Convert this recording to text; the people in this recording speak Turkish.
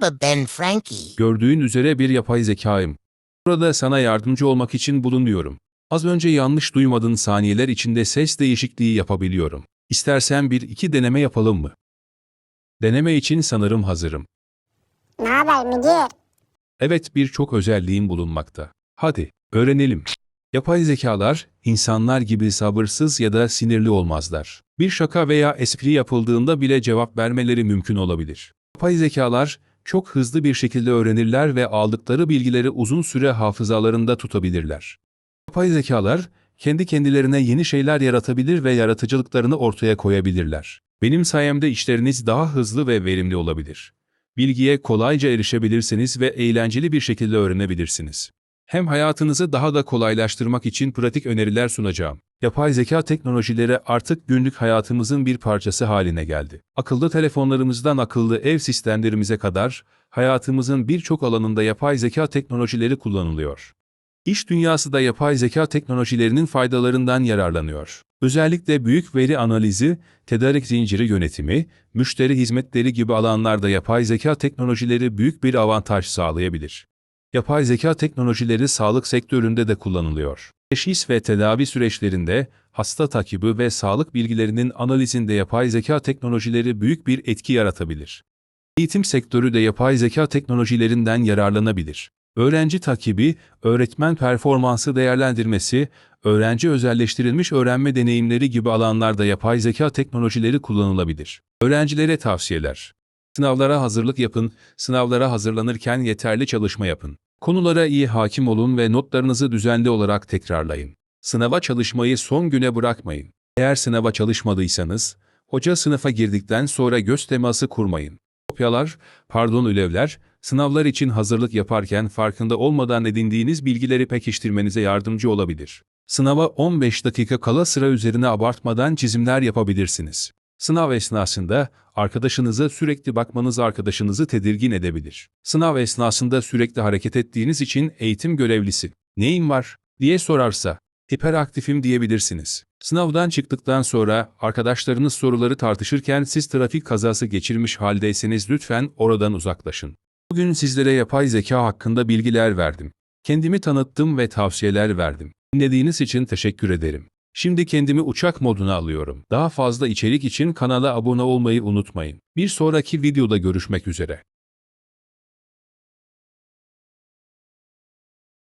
Merhaba ben Frankie. Gördüğün üzere bir yapay zekayım. Burada sana yardımcı olmak için bulunuyorum. Az önce yanlış duymadığın saniyeler içinde ses değişikliği yapabiliyorum. İstersen bir iki deneme yapalım mı? Deneme için sanırım hazırım. Ne haber müdür? Evet birçok özelliğim bulunmakta. Hadi öğrenelim. Yapay zekalar insanlar gibi sabırsız ya da sinirli olmazlar. Bir şaka veya espri yapıldığında bile cevap vermeleri mümkün olabilir. Yapay zekalar çok hızlı bir şekilde öğrenirler ve aldıkları bilgileri uzun süre hafızalarında tutabilirler. Yapay zekalar kendi kendilerine yeni şeyler yaratabilir ve yaratıcılıklarını ortaya koyabilirler. Benim sayemde işleriniz daha hızlı ve verimli olabilir. Bilgiye kolayca erişebilirsiniz ve eğlenceli bir şekilde öğrenebilirsiniz. Hem hayatınızı daha da kolaylaştırmak için pratik öneriler sunacağım. Yapay zeka teknolojileri artık günlük hayatımızın bir parçası haline geldi. Akıllı telefonlarımızdan akıllı ev sistemlerimize kadar hayatımızın birçok alanında yapay zeka teknolojileri kullanılıyor. İş dünyası da yapay zeka teknolojilerinin faydalarından yararlanıyor. Özellikle büyük veri analizi, tedarik zinciri yönetimi, müşteri hizmetleri gibi alanlarda yapay zeka teknolojileri büyük bir avantaj sağlayabilir. Yapay zeka teknolojileri sağlık sektöründe de kullanılıyor. Teşhis ve tedavi süreçlerinde, hasta takibi ve sağlık bilgilerinin analizinde yapay zeka teknolojileri büyük bir etki yaratabilir. Eğitim sektörü de yapay zeka teknolojilerinden yararlanabilir. Öğrenci takibi, öğretmen performansı değerlendirmesi, öğrenci özelleştirilmiş öğrenme deneyimleri gibi alanlarda yapay zeka teknolojileri kullanılabilir. Öğrencilere tavsiyeler. Sınavlara hazırlık yapın, sınavlara hazırlanırken yeterli çalışma yapın. Konulara iyi hakim olun ve notlarınızı düzenli olarak tekrarlayın. Sınava çalışmayı son güne bırakmayın. Eğer sınava çalışmadıysanız, hoca sınıfa girdikten sonra göz teması kurmayın. Kopyalar, pardon ödevler, sınavlar için hazırlık yaparken farkında olmadan edindiğiniz bilgileri pekiştirmenize yardımcı olabilir. Sınava 15 dakika kala sıra üzerine abartmadan çizimler yapabilirsiniz. Sınav esnasında arkadaşınıza sürekli bakmanız arkadaşınızı tedirgin edebilir. Sınav esnasında sürekli hareket ettiğiniz için eğitim görevlisi "Neyin var?" diye sorarsa hiperaktifim diyebilirsiniz. Sınavdan çıktıktan sonra arkadaşlarınız soruları tartışırken siz trafik kazası geçirmiş haldeyseniz lütfen oradan uzaklaşın. Bugün sizlere yapay zeka hakkında bilgiler verdim. Kendimi tanıttım ve tavsiyeler verdim. Dinlediğiniz için teşekkür ederim. Şimdi kendimi uçak moduna alıyorum. Daha fazla içerik için kanala abone olmayı unutmayın. Bir sonraki videoda görüşmek üzere.